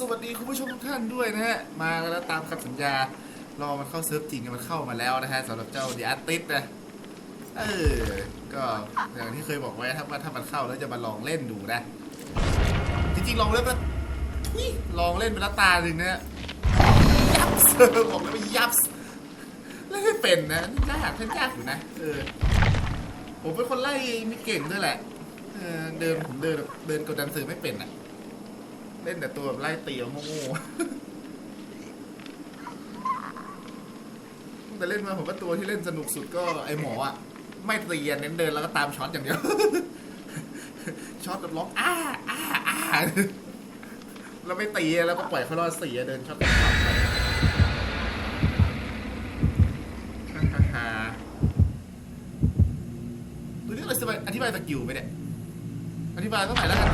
สวัสดีคุณผู้ชมทุกท่านด้วยนะฮะ มาแล้วตามคำสัญญา รอมันเข้าเซิร์ฟจริงมันเข้ามาแล้วนะฮะสำหรับเจ้า The Artist นะ เออ ก็อย่างที่เคยบอกไว้ถ้าว่าถ้ามันเข้าแล้วจะมาลองเล่นดูนะ จริงๆลองเล่นไปลองเล่นไปแล้วตาหนึ่งนะยับเซอร์บอกเลยว่ายับเล่นไม่เป็นนะยากเล่นยากอยู่นะ เออ ผมเป็นคนไล่ไม่เก่งด้วยแหละเออเดินผมเดินเดินกดดันสื่อไม่เป็นอะ เล่นแต่ตัวแบบไล่ตีเอาโง่ๆแต่เล่นมาผมว่าตัวที่เล่นสนุกสุดก็ไอหมออะไม่ตีเน้นเดินแล้วก็ตามช็อตอย่างเดียว ช็อตแบบร้องอ้าอ้าอ้าแล้วไม่ตีแล้วก็ปล่อยเขารอดสี่อะเดินช็อตตามไปฮ่าฮ่าตัวนี้เราจะไปอธิบายสกิลไหมเนี่ย อธิบายเท่าไหร่แล้วกัน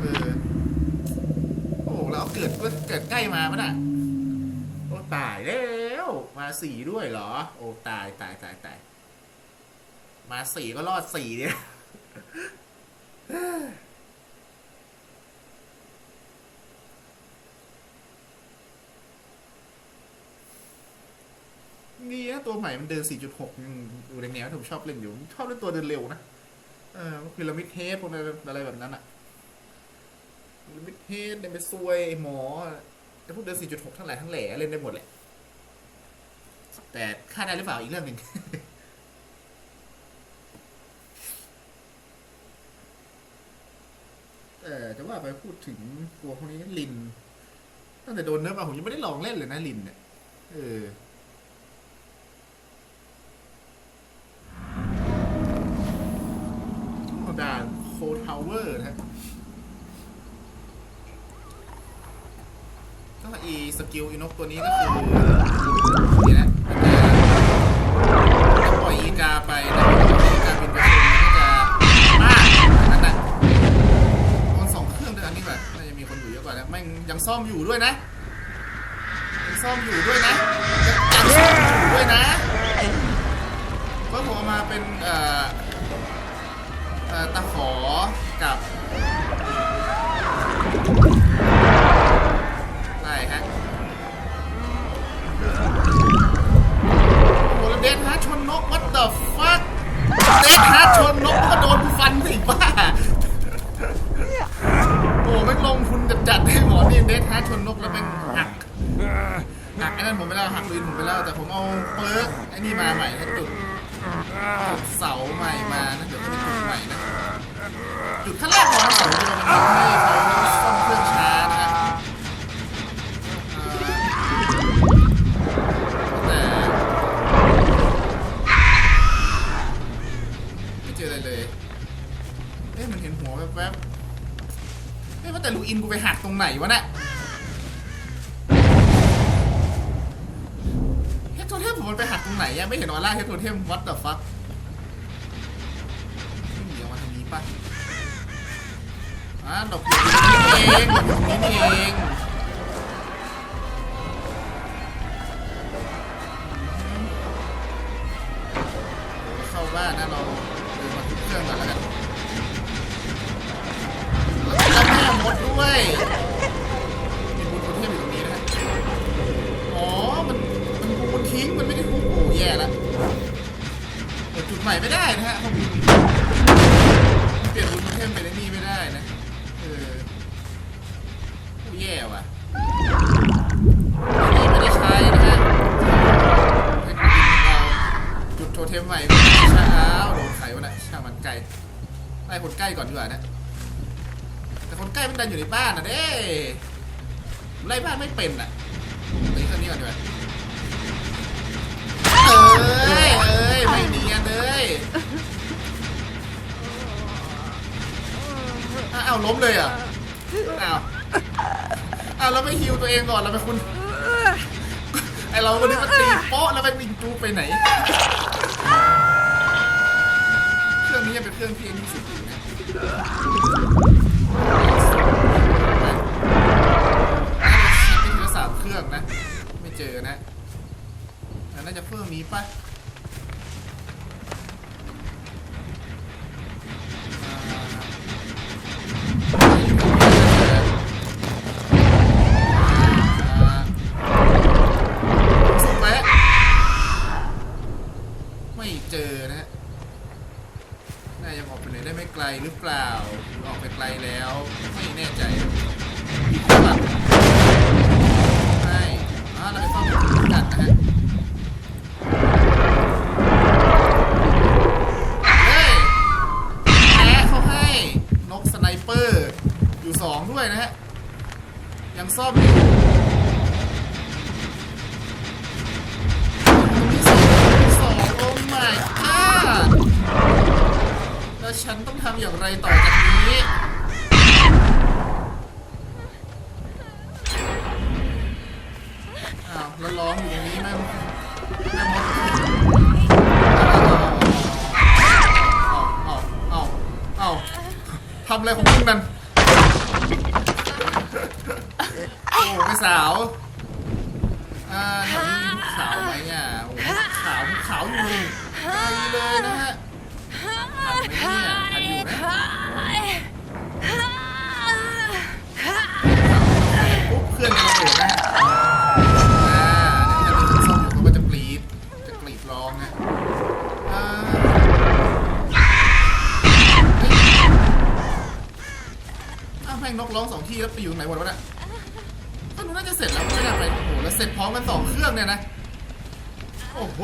เออ เกิดเกิดใกล้มาปะน่ะโอ้ตายแล้วมาสี่ด้วยเหรอ โอ้ตายตายตายตายมาสี่ก็รอดสี่เนี่ยนี่นะตัวใหม่มันเดิน 4.6ยังดูในแนวที่ผมชอบเล่นอยู่ ชอบเล่นตัวเดินเร็วนะ เออพีระมิดเฮดพวกอะไรแบบนั้นอะพีระ เฮดเดนไปซวยไอ้หมอแต่พวกเดิน 4.6 ทั้งหลายทั้งแหล่เล่นได้หมดแหละ แต่ค่าได้หรือเปล่าอีกเรื่องหนึ่งแต่จะว่าไปพูดถึงตัวพวกนี้ลิน ตั้งแต่โดนเนิร์ฟมาผมยังไม่ได้ลองเล่นเลยนะลินเนี่ย เออด่านโคทาวเวอร์นะฮะ ก็อีสกิลอีนกตัวนี้ก็คือนี่นะมันจะปล่อยอีกาไปนะอีกาบินไปชนมันก็จะป้านั่นนะโดนสองเครื่องด้วยอันนี้แบบน่าจะมีคนอยู่เยอะกว่านะแม่งยังซ่อมอยู่ด้วยนะยังซ่อมอยู่ด้วยนะยังซ่อมอยู่ด้วยนะเพราะผมเอามาเป็นเอ่อตะขอกับ ฮะโอ้แล้วเดนฮาร์ชนนก what the fuck เดนฮาร์ชนนกก็โดนฟันสิบ้าโอ้ไม่งลงทุนจัดๆให้หมอนี่เดนฮาร์ชนนกแล้วแม่งหักหักไอ้นั่นผมไปแล้วหักลิ้นผมไปแล้วแต่ผมเอาเปิร์กไอ้นี่มาใหม่ให้จุดเสาใหม่มานะเดี๋ยวจะเป็นจุดใหม่นะจุดขั้นแรกของเสาจะเป็นทำให้เขาซ่อมเครื่องช้า ไหนวะเนี่ยเฮดโทเทมผมมันไปหักตรงไหนอะไม่เห็นออร่าเฮดโทเทม what the fuck ไม่มีเอามาทางนี้ปะอ่าดอกอยู่ตรงนี้เองดอกอยู่ตรงนี้เองเข้าบ้านนะเราเดินมาทุกเครื่องก่อนแล้วกันแล้วแม่มดด้วย แย่แล้วเปิดจุดใหม่ไม่ได้นะฮะเพราเปลี่ยนบุญคนเทพเป็นนี่ไม่ได้นะเออแย่ว่ะนนี้ไม่ได้ใช้นะฮะจุดโทเทมใหม่ไม่ได้ใช้าโดนไขวะนะช่างมันไกลไล่คนใกล้ก่อนดีกว่านะแต่คนใกล้มันดันอยู่ในบ้านนะเด้ไล่บ้านไม่เป็นอะตีเครื่องนี้ก่อนดีกว่า เอ้ยเอ้ยไม่เนียนเลยอ้าวล้มเลยอะอ้าวอ้าวเราไม่ฮิวตัวเองก่อนเราไปคุณไอเราวันนี้มันตีโป๊ะแล้วไปวิ่งจูไปไหน เครื่องนี้ยังเป็นเครื่องที่อันนี้สุดอยู่นะนี่คือสามเครื่องนะไม่เจอนะ น่าจะเพิ่มมีป่ะ นะฮะ ยังซ่อมอยู่สองมีสองโอ้ my god แล้วฉันต้องทำอย่างไรต่อจากนี้ โอ้ไม่สาวอ่าแถวนี้มีภูเขาไหมอะโอ้ขาวภูเขาอยู่เลยไกลเลยนะฮะทันไหมเนี่ยทันอยู่นะปุ๊บเครื่องจะระเบิดนะฮะอ่าเนี่ยถ้าเป็นส้มอยู่เขาก็จะกรีดจะกรีดร้องอะอ่าเฮ้ยอ้าวแม่งนกร้องสองที่แล้วไปอยู่ไหนหมดวะเนี่ยก็รู้น่าจะ เสร็จแล้วไม่ได้อะไรโอ้โหแล้วเสร็จพร้อมกันสองเครื่องเนี่ยนะ โอ้โห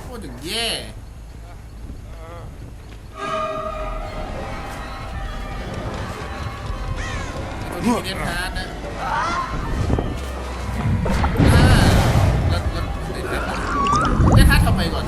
โคตรถึงแย่ตัวนี้มีเดนฮาร์ดนะอ่าแล้วแล้วเดนฮาร์ดเดนฮาร์ดทำไมก่อน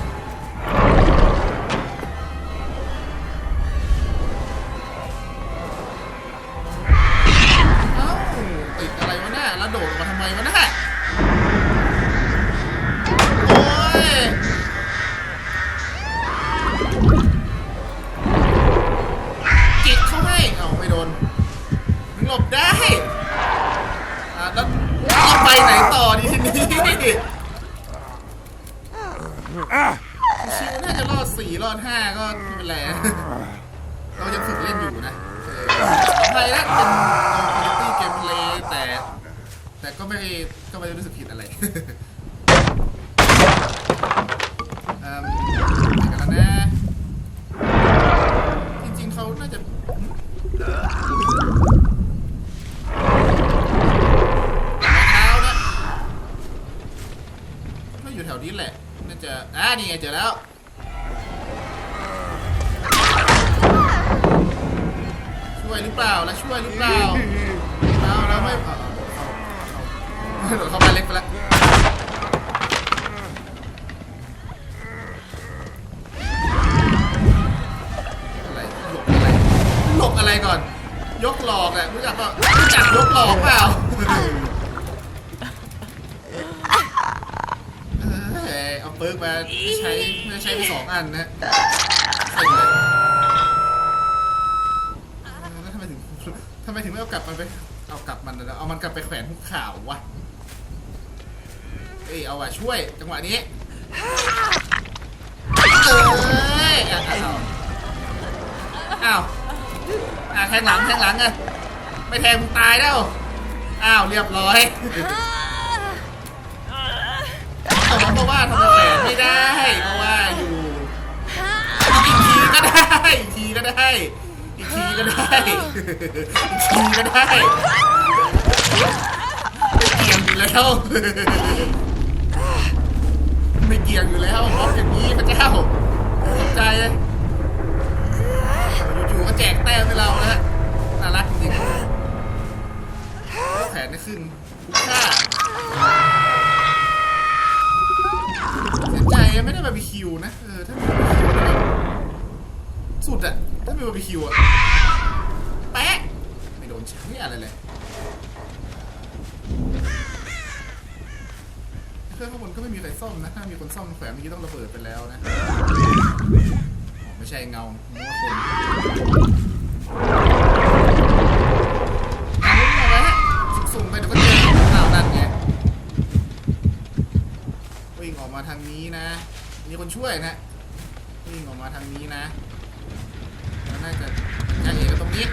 นี่ไงเจอแล้วช่วยหรือเปล่าแล้วช่วยหรือเปล่าเอาแล้วไม่เอาเอาเอาเอาโดดเข้าไปเล็กไปแล้ว เอาเปิร์กมาใช้ไม่ใช้ไปสองอันนะเซ็งเลยเออแล้วทำไมถึงทำไมถึงไม่เอากลับมันไปเอากลับมันนะเอามันกลับไปแขวนหุกข่าววะเอ้ยเอาว่ะช่วยจังหวะนี้เอ้ยอะอ้าวอ้าวอะแทงหลังแทงหลังไงไม่แทงมึงตายแล้วอ้าวเรียบร้อยเอาเพราะว่าทำไมแขน ไม่ได้ เพราะว่าอยู่ อีกทีก็ได้ อีกทีก็ได้ อีกทีก็ได้ อีกทีก็ได้ไม่เกี่ยงอยู่แล้วไม่เกี่ยงอยู่แล้วบล็อกอย่างนี้พระเจ้าตกใจเลยอยู่ๆก็แจกแต้มให้เรานะฮะน่ารักจริงๆแผนได้ขึ้นคุ้มค่า ยใจอะไม่ได้บาร์บีคิวนะเออถ้ามีบาร์บีคิวนะแบบสุดอะถ้ามีบาร์บีคิวอะแปะไม่โดนใช้อะไรเลยเครื่องข้างบนก็ไม่มีใครซ่อมนะถ้ามีคนซ่อมแขวนเมื่อกี้ต้องระเบิดไปแล้วนะไม่ใช่เงามัวาคนาทางนี้นะ มีคนช่วยนะวิ่งออกมาทางนี้นะแล้วน่าจะจ้าเอ๋ก็ตรงนี้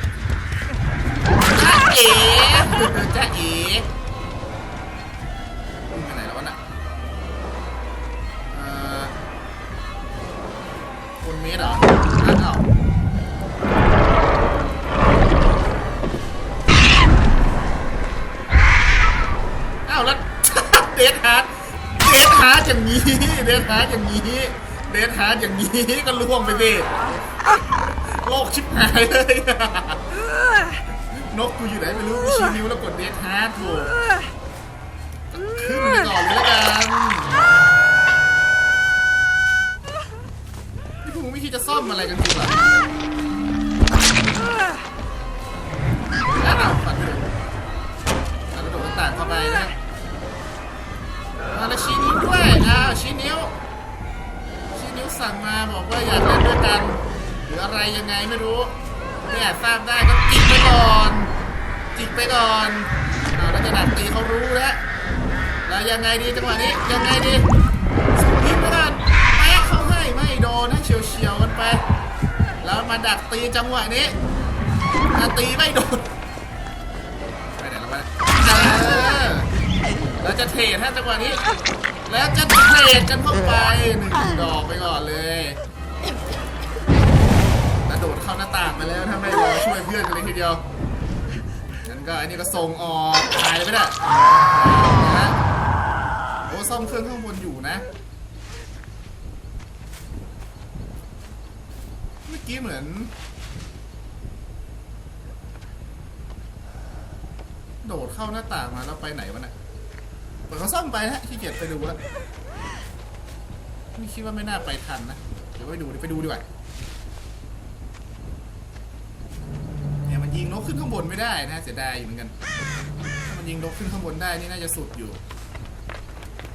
จ้าเอ๋จ้าเอ๋วิ่งไปไหนแล้ววะน่ะอ่อคนเมตรเหรอน่าอ้าว อย่างนี้ เดทฮาร์ดอย่างนี้ เดทฮาร์ดอย่างนี้ ก็ล่วงไปสิโลกชิบหายเลย นกกูอยู่ไหนไม่รู้กูชี้นิ้วแล้วกดเดทฮาร์ดโถขึ้นไปก่อนเลยละกันนี่พวกมึงไม่คิดจะซ่อมอะไรกันจริงหรอแล้วเอาฝันไปดูแล้วกระโดดต่างเข้าไปนะ อะไรยังไงไม่รู้ไม่อาจทราบได้ก็จิกไปก่อน จิกไปก่อนเอาแล้วจะดักตีเขารู้แล้วแล้วยังไงดีจังหวะนี้ยังไงดีสมพิษไปก่อนแป๊ะเขาให้ไม่โดนให้เฉียวเฉียวกันไป แล้วมาดักตีจังหวะนี้ถ้าตีไม่โดนไปไหนแล้ววะเออแล้วจะเทรดฮะจังหวะนี้ แล้วจะเทรดกันเข้าไปหนึ่งดอกไปก่อนเลย เข้าหน้าต่างไปแล้วถ้าไม่รอช่วยเพื่อนกันเลยทีเดียวงั้นก็อันนี้ก็ส่งออกหายไปน่ะนะโอ้ซ่อมเครื่องข้างบนอยู่นะ เมื่อกี้เหมือน โดดเข้าหน้าต่างมาแล้วไปไหนวะน่ะเปิดเขาซ่อมไปนะขี้เกียจไปดูแล้วไม่คิดว่าไม่น่าไปทันนะ เดี๋ยวไปดูดิไปดูดีกว่าเนี่ยมันยิงนกขึ้นข้างบนไม่ได้นะเสียดายอยู่เหมือนกัน ถ้ามันยิงนกขึ้นข้างบนได้นี่น่าจะสุดอยู่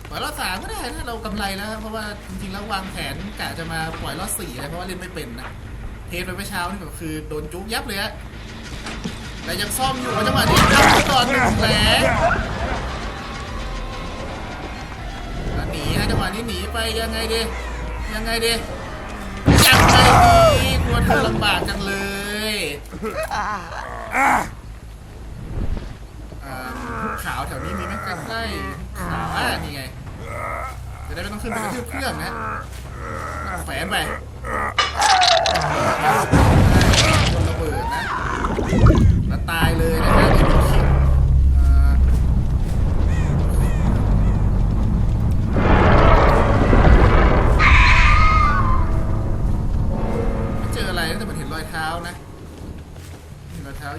ปล่อยรอดสามก็ได้นะเรากำไรแล้วเพราะว่าจริงๆแล้ววางแผนกะจะมาปล่อยรอดสี่อะเพราะว่าเล่นไม่เป็นนะเทสไปเมื่อเช้านี่แบบคือโดนจุกยับเลยฮะแต่ยังซ่อมอยู่จังหวะนี้ครับก่อนหนึ่งแผลหนีนะจังหวะนี้หนีไปยังไงดียังไงดียังไงดีกลัวเธอลำบากจังเลย อ่าขาวแถวนี้มีไหมใกล้ๆขาวอะนี่ไง จะได้ไม่ต้องขึ้นไปกระทืบเครื่องนะแฝงไปคนระเบิดนะแล้วตายเลยนะ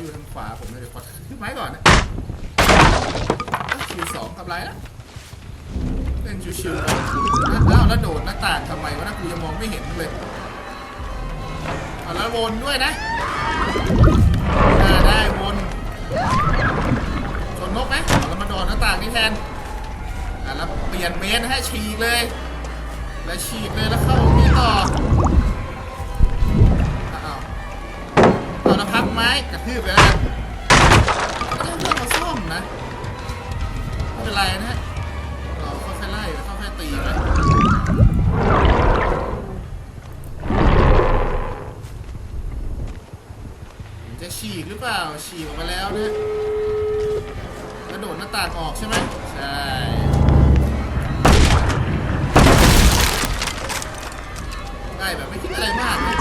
อยู่ทางขวาผมเลยเดี๋ยวขอขึ้นไม้ก่อนนะคิวสองทำไรแล้วเล่นชิวๆนะอ้าวแล้วโดดหน้าต่างทำไมวะนะกูยังมองไม่เห็นเลยเอาแล้ววนด้วยนะได้วนชนนกไหมเอาแล้วมาโดดหน้าต่างนี่แทนแล้วเปลี่ยนเมนนะฮะฉีกเลย แล้วฉีกเลยแล้วเข้านี่ต่อ ไม้กระทืบไปแล้วกันไม่ได้เพื่อนมาซ่อมนะไม่เป็นไรนะเราค่อยๆไล่ค่อยๆตีไปจะฉีกหรือเปล่าฉีกออกมาแล้วนะกระโดดหน้าต่างออกใช่ไหมใช่ได้แบบไม่คิดอะไรมากนะ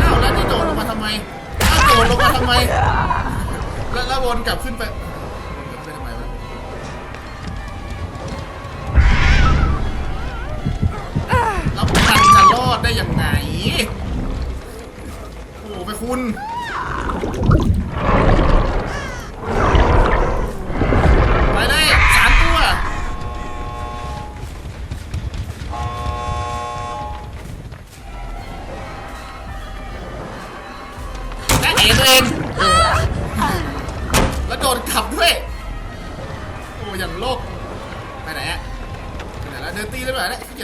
อ้าวแล้วนี่โดดลงมาทำไม ดดลงมาทำไม แล้วแล้ววนกลับขึ้นไปวนกลับไปทำไมวะแล้วพันจะรอดได้ยังไง โอ้โหไปคุณ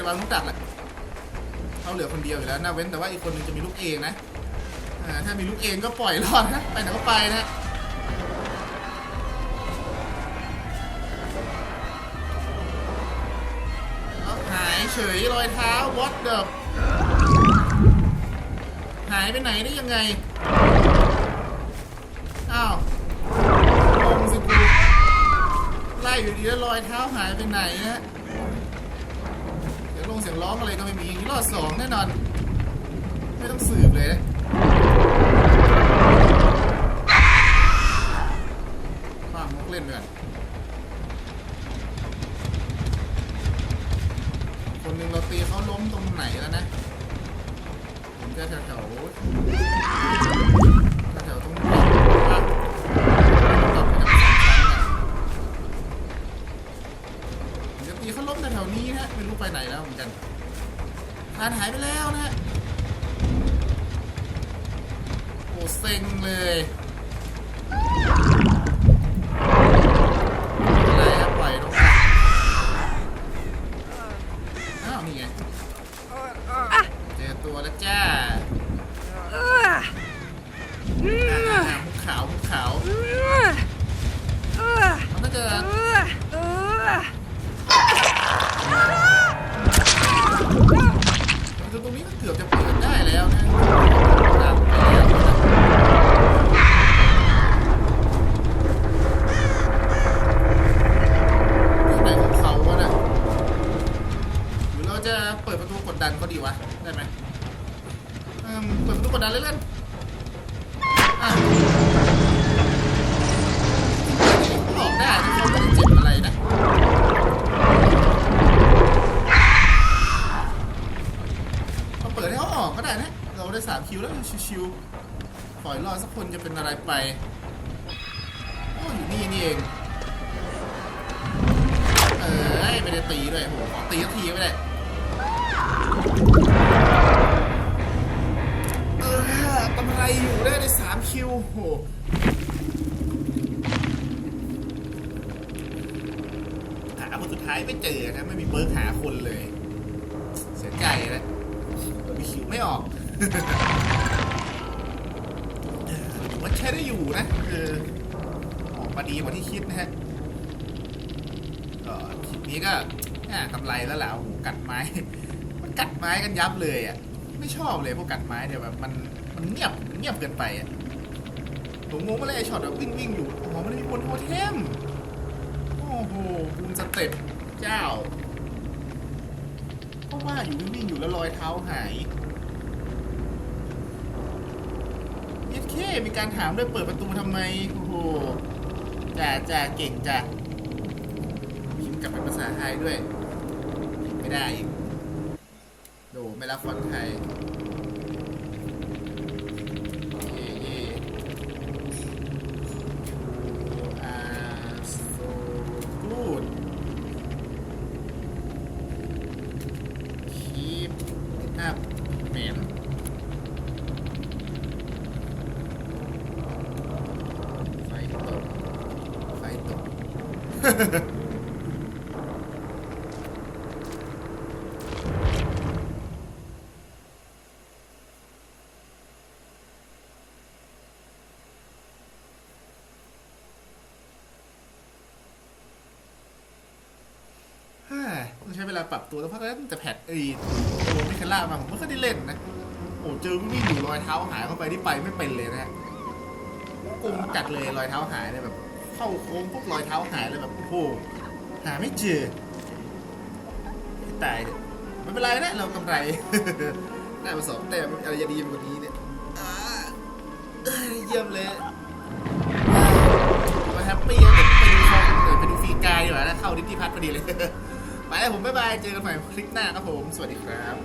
ยขี้เกียจวางลูกดักแหละเขาเหลือคนเดียวอยู่แล้วนะเว้นแต่ว่าอีกคนนึงจะมีลูกเองนะถ้ามีลูกเองก็ปล่อยรอดนะไปไหนก็ไปนะหายเฉยรอยเท้า what the หายไปไหนได้ยังไง อ้าวงงสิกูไล่อยู่ดีแล้วรอยเท้าหายไปไหนฮะ ลงเสียงร้องอะไรก็ไม่มีอย่างนี้รอดสองแน่นอน ไม่ต้องสืบเลยนะป้ามกเล่นไปก่อนคนหนึ่งเราตีเขาล้มตรงไหนจะแถวแถวแถวแถว วๆนี้นะไม่รู้ไปไหนแล้วเหมือนกันทานหายไปแล้วนะฮะโอ้เซ็งเลยอะไรครับปล่อยลงไปอ้าวนี่ไงเจอตัวแล้วจ้าอ่ามุกขาวมุกขาวมันน่าจะ คือตรงนี้ก็เกือบจะเปิดได้แล้วนะตามไปแล้วนะที่ไหนของเขาวะน่ะหรือเราจะเปิดประตูกดดันเขาดีวะ ได้ไหมเอิ่มเปิดประตูกดดันเล่นๆอะออกได้นะเขาไม่ได้เจ็บอะไรนะ เราเปิดให้เขาออกก็ได้นะ เราได้สามคิวแล้วชิวๆปล่อยรอดสักคนจะเป็นอะไรไปโอ้อยู่นี่นี่ เองเอ้ยไม่ได้ตีด้วยโหขอตีสักทีไม่ได้เออกำไรอยู่ได้ในสามคิวโหหาคนสุดท้ายไม่เจอนะไม่มีเบิร์กหาคนเลย เสียใจนะมีคิวไม่ออกถือว่าใช้ได้อยู่นะเออ กมาดีกว่าที่คิดนะฮะก็คลิปนี้ก็อ่ากำไรแล้วแหละโอ้โหกัดไม้ มันกัดไม้กันยับเลยอะ ไม่ชอบเลยพวกกัดไม้เนี่ยแบบมันมันเงียบเงียบเกินไปอะผมงงมาเลยไอช็อตแบบวิ่งวิ่งอยู่อ๋อมันมีบนโทเทมโอ้โหบูมสเต็ปเจ้าเพราะว่าอยู่วิ่งๆอยู่แล้วรอยเท้าหายเย็ดเคมีการถามด้วยเปิดประตูทำไม โอ้โห จ่าจ่าเก่งจ้ะพิมพ์กลับเป็นภาษาไทยด้วย ไม่ได้อีกโดไม่รับฟอนต์ไทย ต้องใช้เวลาปรับตัวแล้วเพราะฉะนั้นแต่แพทไอ้ตัวมิคาร่ามาผมไม่ค่อยได้เล่นนะ โอ้เจอวิ่งอยู่รอยเท้าหายเข้าไปที่ไปไม่เป็นเลยนะฮะกลมจัดเลยรอยเท้าหายเนี่ยแบบ เข้าโค้งพวกรอยเท้าหายเลยแบบโอ้โหหาไม่เจอตายเนี่ยไม่เป็นไรนะเรากำไรได้มาสองแต้มอะไรจะดีกว่านี้เนี่ยเยี่ยมเลยมาแฮปปี้นะเดี๋ยวไปดูฟองไปดูฟีกายดีกว่านะเข้าดิสนีย์พัทพอดีเลย ไปแล้วผมบ๊ายบาย เจอกันใหม่คลิปหน้าครับผม สวัสดีครับ